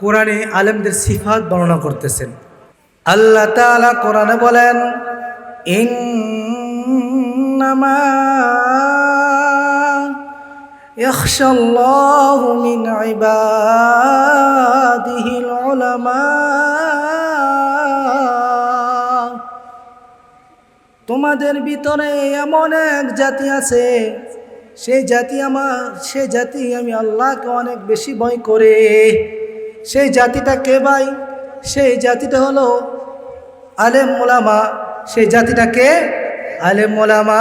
কোরআনে আলেমদের সিফাত বর্ণনা করতেছেন আল্লাহ তাআলা কোরআনে বলেন ইন্নামা يخشى الله من عباده العلماء তোমাদের ভিতরে এমন এক জাতি আছে সেই জাতি আমার সে জাতি আমি আল্লাহকে অনেক বেশি ভয় করে সেই জাতিটা কে ভাই? সেই জাতিটা হলো আলেম মোলামা সেই জাতিটা কে? আলেম মোলামা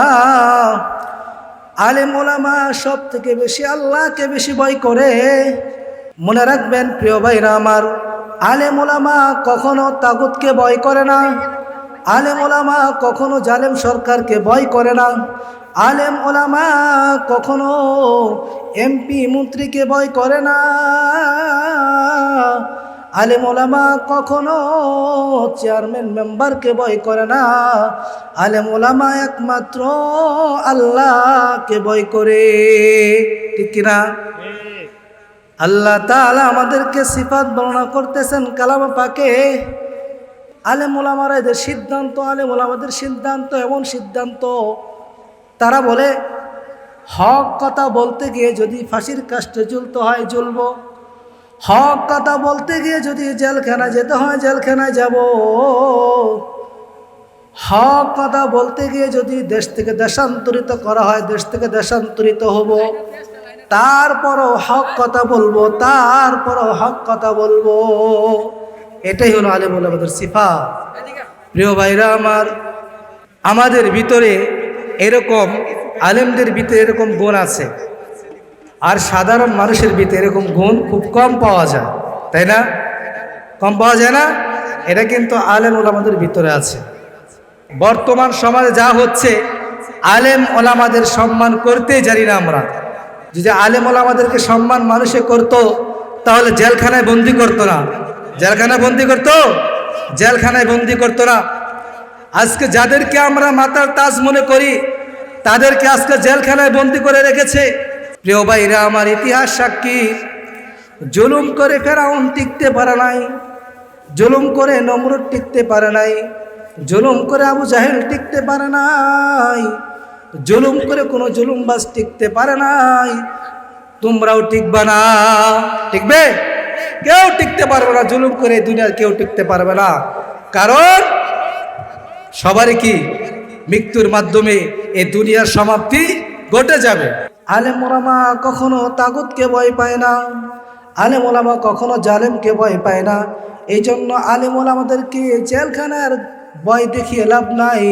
আলেম মোলামা সব থেকে বেশি আল্লাহকে বেশি ভয় করে। মনে রাখবেন, প্রিয় ভাইরা আমার, আলেম ওলামা কখনো তাগুতকে ভয় করে না। আলেম ওলামা কখনো জালেম সরকারকে ভয় করে না। আলেম ওলামা কখনো এমপি, মন্ত্রীকে ভয় করে না। আলেম ওলামা কখনো চেয়ারম্যান, মেম্বারকে ভয় করে না। আলেম ওলামা একমাত্র আল্লাহকে ভয় করে। ঠিক কিনা? আল্লাহ তাআলা আমাদেরকে সিফাত বর্ণনা করতেছেন কালামা পাকে। আলেম ওলামারা এদের সিদ্ধান্ত আলেম ওলামাদের সিদ্ধান্ত, এমন সিদ্ধান্ত। তারা বলে, হক কথা বলতে গিয়ে যদি ফাঁসির কাষ্টে ঝুলতে হয়, ঝুলবো। হক কথা বলতে গিয়ে যদি জেলখানা যেতে হয়, জেলখানায় যাব। হক কথা বলতে গিয়ে যদি দেশ থেকে দেশান্তরিত করা হয়, দেশ থেকে দেশান্তরিত হব। তারপরও হক কথা বলব, তারপরও হক কথা বলব। এটাই হলো আলেম আমাদের সিফা প্রিয় ভাইরা আমার, আমাদের ভিতরে এরকম আলেমদের ভিতরে এরকম গুণ আছে। আর সাধারণ মানুষের ভিতরে এরকম গুণ খুব কম পাওয়া যায়, তাই না? কম পাওয়া যায় না? এটা কিন্তু আলেম ওলামাদের ভিতরে আছে। বর্তমান সমাজে যা হচ্ছে, আলেম ওলামাদের সম্মান করতেই জানি না আমরা। যদি আলেম ওলামাদেরকে সম্মান মানুষে করত, তাহলে জেলখানায় বন্দি করতো না। জেলখানায় বন্দি করতো? জেলখানায় বন্দি করতো না। আজকে যাদেরকে আমরা মাতার তাজ মনে করি, তাদেরকে আজকে জেলখানায় বন্দি করে রেখেছে। প্রিয় ভাইরা, আমার ইতিহাস সাক্ষী, জুলুম করে ফেরাউন টিকতে পারে নাই, জুলুম করে নমরুদ টিকতে পারে নাই, জুলুম করে আবু জাহেল টিকতে পারে নাই, জুলুম করে কোনো জুলুমবাজ টিকতে পারে নাই। তোমরাও টিকবা না। টিকবে? কেউ টিকতে পারবে না, জুলুম করে দুনিয়ার কেউ টিকতে পারবে না। কারণ সবারই কি? মৃত্যুর মাধ্যমে এ দুনিয়ার সমাপ্তি ঘটে যাবে। আলেম ওলামা কখনো তাগুতকে ভয় পায় না। আলেম ওলামা কখনো জালেমকে ভয় পায় না। এই জন্য আলেম ওলামাদেরকে জেলখানার ভয় দেখিয়ে লাভ নাই,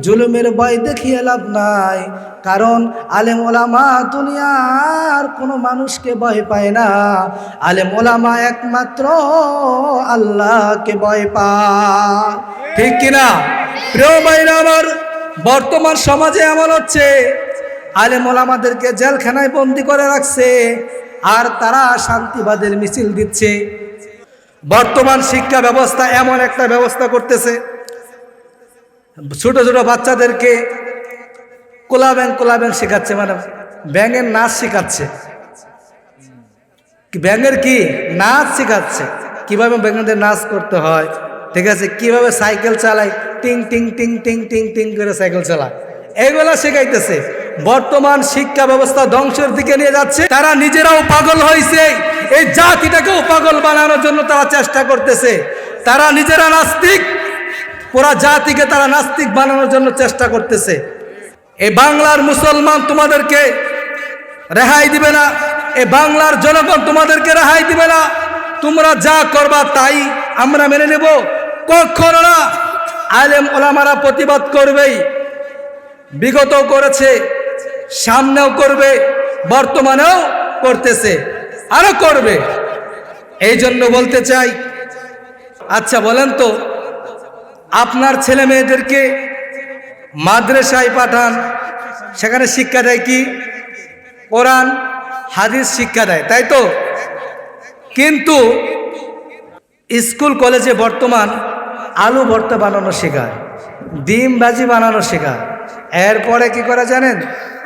জুলুমের ভয় দেখিয়ে লাভ নাই। কারণ আলেম ওলামা দুনিয়ার কোনো মানুষকে ভয় পায় না। আলেম ওলামা একমাত্র আল্লাহকে ভয় পায়। ঠিক কিনা? প্রিয় ভাইরা আমার, বর্তমান সমাজে এমন হচ্ছে, আলেম ওলামাদেরকে জেলখানায় বন্দি করে রাখছে, আর তারা শান্তিবাদের মিছিল দিচ্ছে। বর্তমান শিক্ষা ব্যবস্থা এমন একটা ব্যবস্থা করতেছে ছোট ছোট বাচ্চাদেরকে কোলা ব্যাং কোলা ব্যাং শেখাচ্ছে মানে ব্যাঙের নাচ শেখাচ্ছে। ব্যাঙের কি? নাচ শেখাচ্ছে। কীভাবে ব্যাঙেদের নাচ করতে হয়, ঠিক আছে? কীভাবে সাইকেল চালায়, টিং টিং টিং টিং টিং টিং করে সাইকেল চালায়। এগুলা শেখাইতেছে। বর্তমান শিক্ষা ব্যবস্থা ধ্বংসের দিকে নিয়ে যাচ্ছে। তারা নিজেরাও পাগল হয়েছে এই জাতিটাকেও পাগল বানানোর জন্য তারা চেষ্টা করতেছে। তারা নিজেরা নাস্তিক। পুরা জাতিকে তারা নাস্তিক বানানোর জন্য চেষ্টা করতেছে। এই বাংলার মুসলমান তোমাদেরকে রেহাই দিবে না। এ বাংলার জনগণ তোমাদেরকে রেহাই দিবে না। তোমরা যা করবা তাই আমরা মেনে নেব। কখনো না। আলেম ওলামারা প্রতিবাদ করবেই। বিগত করেছে, সামনেও করবে, বর্তমানেও করতেছে, আরও করবে। এই জন্য বলতে চাই আচ্ছা বলেন তো আপনার ছেলে মেয়েদেরকে মাদ্রাসায় পাঠান। সেখানে শিক্ষা দেয় কি? কোরআন, হাদিস শিক্ষা দেয়, তাই তো? কিন্তু স্কুল, কলেজে বর্তমান আলু ভর্তা বানানো শেখায়, ডিম ভাজি বানানো শেখায়। এরপরে কি করে জানেন?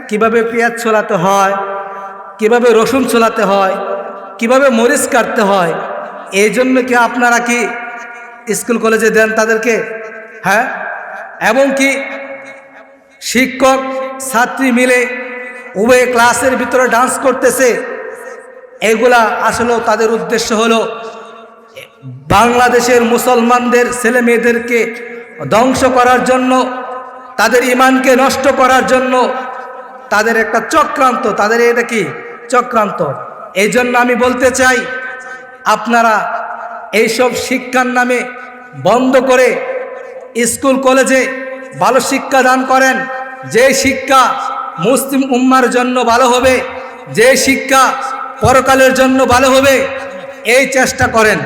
কীভাবে পেঁয়াজ ছোলাতে হয়, কীভাবে রসুন ছোলাতে হয়, কীভাবে মরিচ কাটতে হয়, এই জন্য কি আপনারা কি স্কুল, কলেজে দেন তাদেরকে? হ্যাঁ? এবং কি শিক্ষক, ছাত্রী মিলে উভয় ক্লাসের ভিতরে ডান্স করতেছে। এগুলা আসলে তাদের উদ্দেশ্য হলো, বাংলাদেশের মুসলমানদের ছেলে মেয়েদেরকে ধ্বংস করার জন্য, তাদের ইমানকে নষ্ট করার জন্য তাদের একটা চক্রান্ত। তাদের এটা কি? চক্রান্ত। এই জন্য আমি বলতে চাই, আপনারা এইসব শিক্ষার নামে বন্ধ করে স্কুল, কলেজে ভালো শিক্ষা দান করেন। যে শিক্ষা মুসলিম উম্মার জন্য ভালো হবে যে শিক্ষা পরকালের জন্য ভালো হবে, এই চেষ্টা করেন।